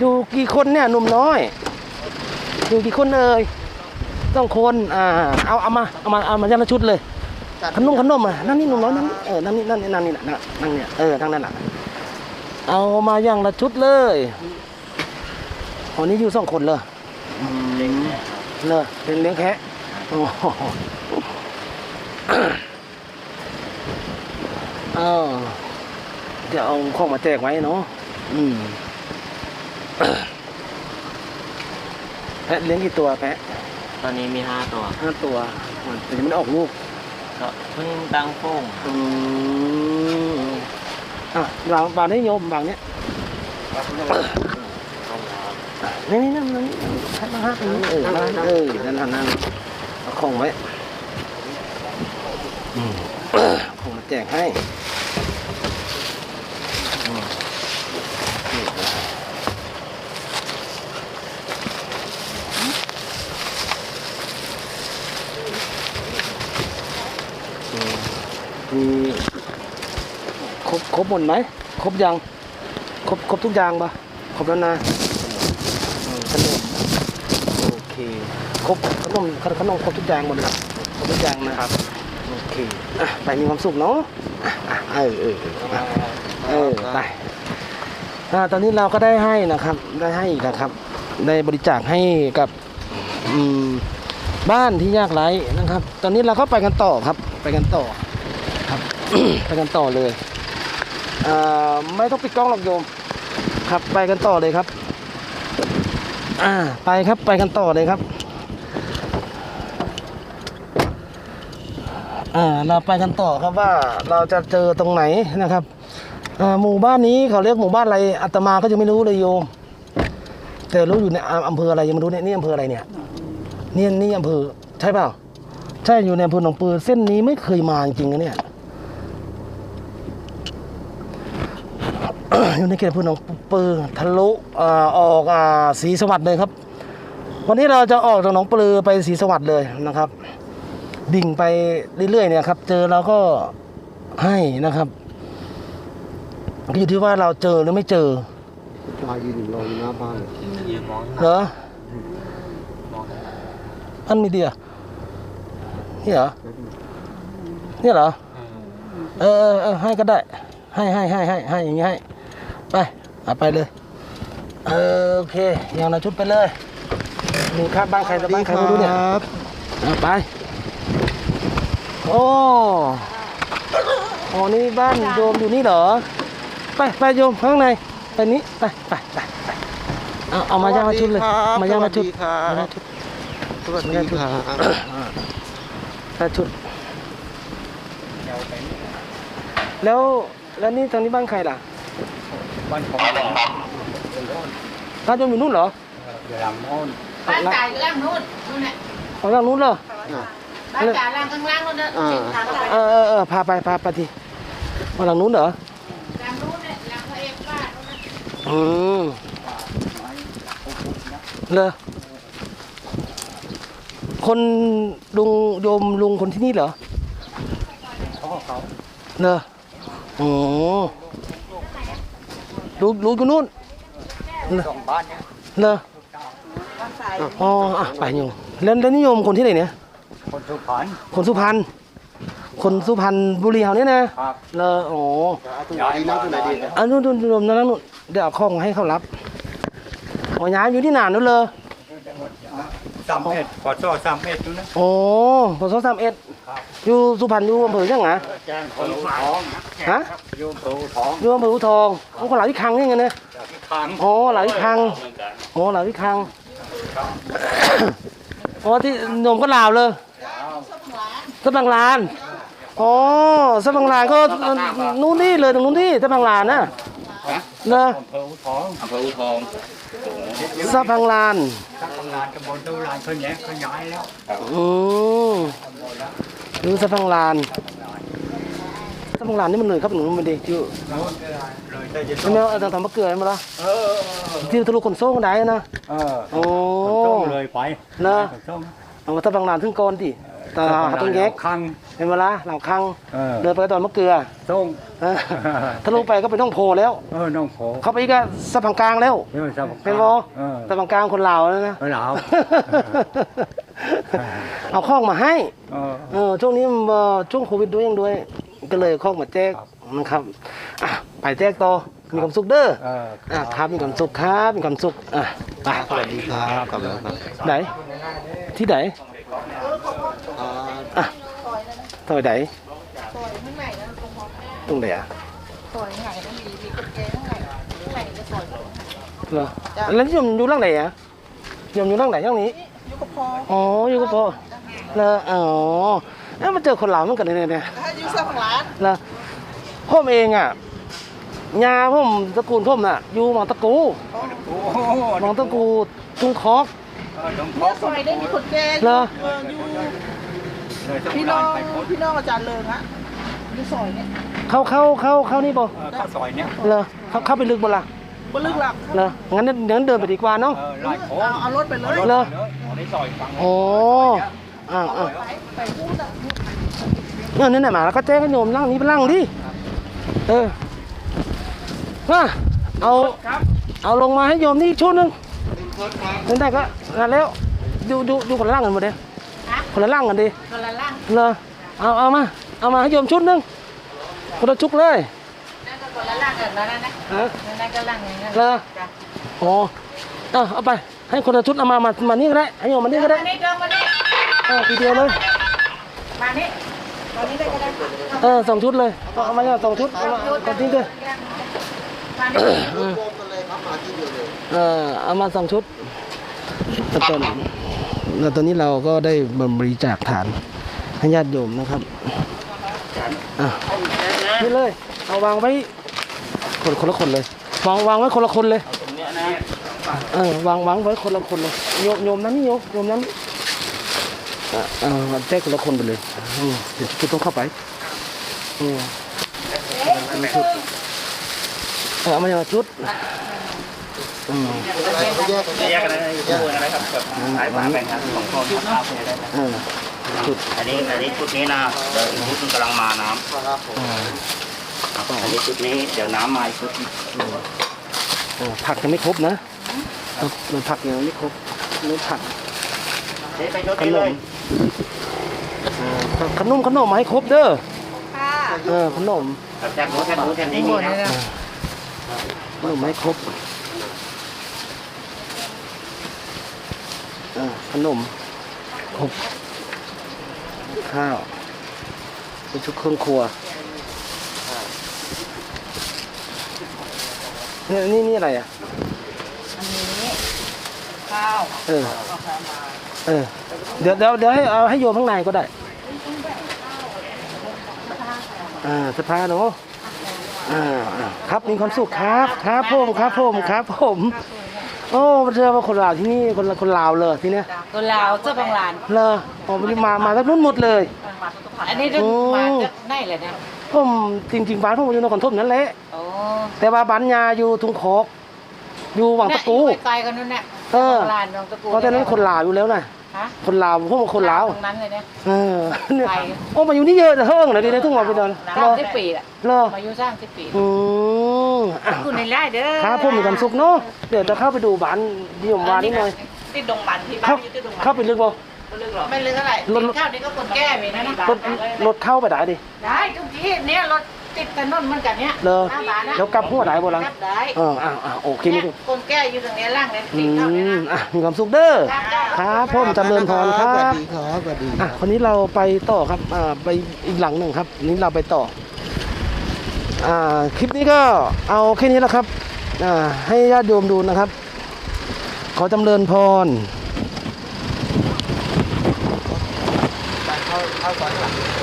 อยู่กี่คนเนี่ยหนุ่มน้อย อยู่กี่คนเอ่ยต้องคนอ่าเอาเอามาเอามาเอามาอย่างละชุดเลยขนมขนมอะนั่นนี่หนุ่มน้อยนั่นนี่เออนั่นนี่นั่นนี่นั่นนี่น่ะนั่นเนี่ยเออทางนั้นแหละเอามาอย่างละชุดเลยวันนี้อยู่สองคนเลยเลยเป็นเลี้ยงแคะโอ้โหเออจะเอาของมาแจกไว้เนาะอืม แพะเลี้ยงกี่ตัวแพะตอนนี้มีห้าตัวห้าตัวมันแต่ยังไม่ได้ออกลูกก็เพิ่งตั้งโป้งอืมอะวางวางได้โยมวางเนี้ยนี่นี่นั่นนั่นนั่นนั่นนั่นเออนั่นเออนั่นนั่นนั่นเอาของไว้อืมของมาแจกให้อืมนี่อืม มีครบครบหมดไหมครบยังครบครบทุกอย่างปะครบแล้วนะขนมโอเคครบขนมขนมครบทุกอย่างหมดเลยครบทุกอย่างนะครับโอเคอะไปมีความสุขเนาะอะอะเออเออเออไปอ่าตอนนี้เราก็ได้ให้นะครับ ได้ให้อีกนะครับได้บริจาคให้กับบ้านที่ยากไร้นะครับ ตอนนี้เราก็ไปกันต่อครับ ไปกันต่อ ไปกันต่อเลยอ่าไม่ต้องปิดกล้องหรอกโยมครับไปกันต่อเลยครับอ่าไปครับไปกันต่อเลยครับอ่าเราไปกันต่อครับว่าเราจะเจอตรงไหนนะครับอ่าหมู่บ้านนี้เขาเรียกหมู่บ้านอะไรอาตมาก็ยังไม่รู้เลยโยมแต่รู้อยู่ในอำอำเภออะไรยังไม่รู้เนี่ยนี่อำเภออะไรเนี่ยนี่นี่อำเภอใช่เปล่าใช่อยู่ในอำเภอหนองปือเส้นนี้ไม่เคยมาจริงๆนะเนี่ย อยู่ในเขตอำเภอหนองปือทะลุอ่าออกอ่าศรีสวัสดิ์เลยครับ วันนี้เราจะออกจากหนองปลือไปศรีสวัสดิ์เลยนะครับ ดิ่งไปเรื่อยๆเนี่ยครับ เจอเราก็ให้นะครับก็อยู่ที่ว่าเราเจอหรือไม่เจอชายยืนรออยู่หน้าบ้านยืนมองเหรอมองอันมีเดียนี่เหรอนี่เหรอเออเออเออให้ก็ได้ ให้ให้ให้ให้ให้อย่างงี้ให้ ไปเอาไปเลยเออโอเคอย่างละชุดไปเลยมีครับบ้านใครแต่บ้านใครไม่รู้เนี่ยเอาไปโอ้อ๋อนี่บ้านโยมอยู่นี่เหรอ ไปไปโยมข้างในไปนี้ไปไปไปไปเอาเอามาย่างมาชุดเลย มาย่างมาชุดมาย่างชุดสวัสดีครับมาชุด แล้วแล้วนี่ตอนนี้บ้านใครล่ะ บ้านของบ้านโยมอยู่นู่นเหรอเดี๋ยวหลังโน่นบ้านจ่ายล่างนู้นนู่นแหละของทางนู้นเหรอบ้านจ่ายล่างข้างล่างนู่นนะอ่าทางไปเออเออเออพาไปพาไปทีมาทางนู้นเหรอล่างนู้นเนี่ยล่างพระเอกบ้านนู่นนะอืมเลยคนลุงโยมลุงคนที่นี่เหรอพ่อเขาเลอโอ้ ลุงลุงอยู่นู่นสองบ้านเนี่ยเลออ๋ออะไปโยมแล้วแล้วนิยมคนที่ไหนเนี่ย คนสุพรรณคนสุพรรณคนสุพรรณบุรีเขาเนี่ยนะครับเลอโอ้ตัวดีนะตัวไหนดีนะอันนู้นนู่นโยมนั่นนู่นเดี๋ยวเอาของให้เขารับอ๋อย้ายอยู่ที่นานนู่นเลย สามเอ็ดขอโทษสามเอ็ดดูนะ โอ้พศสามเอ็ดอยู่สุพรรณอยู่อำเภอยังไงแจ้งคนท้องฮะโยมตูท้องอยู่อำเภออูทองเขาก็หลายที่ครั้งนี่ไงเนี่ยจากที่คังอ๋อหลายที่ครั้งอ๋อหลายที่ครั้งอ๋อที่โยมก็ลาวเลยสะบังลานอ๋อสะบังลานก็นู่นนี่เลยตรงนู้นที่สะบังลานนะเนอะอำเภออูทองอำเภออูทองสะบังลาน ทำงานกับนตูรานเขาแย่เขาย้ายแล้วอืมดูสะพังลานสะพังลานนี่มันเลยครับหนูมันดีจิ๋วโน่นเลยได้ยินใช่ไหมเอาทำมะเกลือมาละเออที่ทะลุขนส่งได้นะเออโอ้ต้องเลยไปนะต้องเอามาสะพังลานถึงก่อนดิเตลาดต้นแยกคังเป็นเวลาหลังคังเดินไปตอนมะเกลือส่งเออทะลุไปก็เป็นน้องโพแล้วเออน้องโผเข้าไปอีกก็สะพังกลางแล้วเป็นโมเอสะพังกลางคนลาวแล้วนะเออหนาวเอาข้องมาให้เออช่วงนี้ช่วงโควิดด้วยยังด้วย ก็เลยข้องมาแจกนะครับไปแจกต่อมีความสุขเด้อเอออะครับมีความสุขครับมีความสุขอะไปสวัสดีครับกลับแล้วครับไหนที่ไหน ซอยไหนซอยข้างในนะตรงหัวแม่ตรงไหนอะซอยข้างในต้องมีมีกุญแจข้างในข้างในจะซอยเหรอแล้วโยมอยู่ร่างไหนอะโยมอยู่ร่างไหนร่างนี้ยุกพออ๋ออยู่กับพ่อแล้วอ๋อเอ้ามาเจอคนลาวเหมือนกันเนี่ยเนี่ยถ้ายุสของร้านแล้วผมเองอะยาผมตระกูลผมน่ะ อยู่หมองตะกูโอ้โหหมองตะกูทุ่งคอกเออน้องโผเนี่ยซอยได้มีกุญแจเหรอ พี่น้กาอรงไปพ้นพี่น้องอาจารย์เลิงฮะอยู่ซอยเนี่ยเข้าเข้าเข้าเข้านี่ป่ะเออข้าวซอยเนี้ยเหรอเข้าเข้าไปลึกบ่ล่ะบลึกหลักเหรองั้นงั้นเดินไปดีกว่าเนาะเออไล่โค้งเอาเอารถไปเลยเหรออ๋อในซอยฟังโอ้อ่าอ่าไปไปพูดอะเนี่ยนี่ไหนมาแล้วก็แจ้งให้โยมร่างนี้เป็นร่างดิเออมาเอาครับเอาลงมาให้โยมนี่อีกชุดหนึงนั่นได้ก็งานแล้วดูดูดูคนละร่างกันหมดเลยฮะ คนละร่างกันดิคนละล่างเลอเอาเอามาเอามาให้โยมชุดหนึงคนละชุดเลยนั่นก็คนละล่างกันแล้วนะฮะนั่นก็ล่างอย่างเงี้ยเลอจ้ะอ๋อเอาเอาไปให้คนละชุดเอามามามานี่ก็ได้ให้โยมมานี่ก็ได้มานี่เดินมานี่เออทีเดียวเลยมานี่ตอนนี้ได้ก็ได้เออสองชุดเลยเอาเอามาเนี่ยสองชุดเอามาเอาทิ้งด้วยมานี่รวมกันเลยครับมาที่เดียวเลยเออเอามาสองชุดแล้วตอน แล้วตอนนี้เราก็ได้บริจาคฐานให้ญาติโยมนะครับอะนี่เลย เอาวางไว้คนคนละคนเลยวางวางไว้คนละคนเลยเออวางวางไว้คนละคนเลยโยมโยมนั้นนี่โยมโยมนั้นอะเออแจ้คนละคนไปเลยอืมเดี๋ยวชุดต้องเข้าไปเอาชุดเออเอามาอย่างชุด อืมเขาแยกกันแยกกันนะคู่กันนะครับแบบสายฝาแบ่งกันสองคนครับได้ได้เออชุดอันนี้อันนี้ชุดนี้นะเดี๋ยวอีกชุดนึงกำลังมาน้ครับผมอ่าำอันนี้ชุดนี้เดี๋ยวน้ำมาอีกชุดเออผักยังไม่ครบนะเออผักยังไม่ครบไม่ผักเดี๋ยวไปชุดขนี้นเลมยเออขนมขนมมาให้ครบเด้อค่ะเออขนมแทนหมูแทนหมูแทนนี้มีนะขนมมาให้ครบเออ ขนมครบข้าวเป็นชุดเครื่องครัวเนี่ยนี่นี่อะไรอะ อันนี้ข้าวเออเออ เดี๋ยวเดี๋ยวเดี๋ยวให้เอาให้โยมข้างในก็ได้อ่าสภาเนาะอ่าอ่าครับมีความสุขครับ ครับผมครับผมครับผม โอ้มาเจอมาคนลาวที่นี่คนคนลาวเลยที่เนี้ยตัวลาวเจ้าบางลานเลยผมมามาแล้วนู้นหมดเลยอันนี้เรื่องโอ้มาจากไหนเลยเนี่ยผมจริงๆบ้านผมอยู่นครธมนั่นแหละโอ้แต่ว่าบ้านยาอยู่ทุ่งคอกอยู่วังตะกูเนี่ยอยู่ไกลๆกันนู่นเนี่ยเออบางลานวังตะกูเพราะฉะนั้นคนลาวอยู่แล้วนะฮะคนลาวพวกมันคนลาวตรงนั้นเลยเนี่ยเออเนี่ยไปโอ้มาอยู่นี่เยอะแต่เฮิ่งเลยดีนะทุ่งมาไปเดินสร้างสิบปีแหละเลอมาอยู่สร้างสิบปีอืม อะคุณในไร่เด้อครับผมมีความสุขเนาะเดี๋ยวจะเข้าไปดูบ้านที่ผมวานนิดหน่อยติดดงบันที่บ้าเข้านอยู่ติดดงบันเข้าไปลึกบ่ไม่ลึกอะไรรถติดข้าวนี่ก็คนแก้ไปนะนะรถรถเข้าไปได้ดิได้ทุกที่เนี่ยรถติดถนนเหมือนกันเนี่ยเลอหน้าบ้านนะแล้วกลับหัวได้บ่ล่ะกลับได้เอออะอะโอเคเนี่นี่ยคนแก้อยู่ตรงเนี้ยล่างเนี่ยอืติดเข้าเนี่ยมนะอะมีความสุขเด้อครับผมเจริญพรครัสวัสบดีครับสวัสดีอะคนนี้เราไปต่อครับอ่าไปอีกหลังหนึ่งครับนี้เราไปต่ออ่า คลิปนี้ก็เอาแค่นี้แหละครับให้ญาติโยมดูนะครับ ขอจำเริญพรเข้าเข้าก่อนหลัง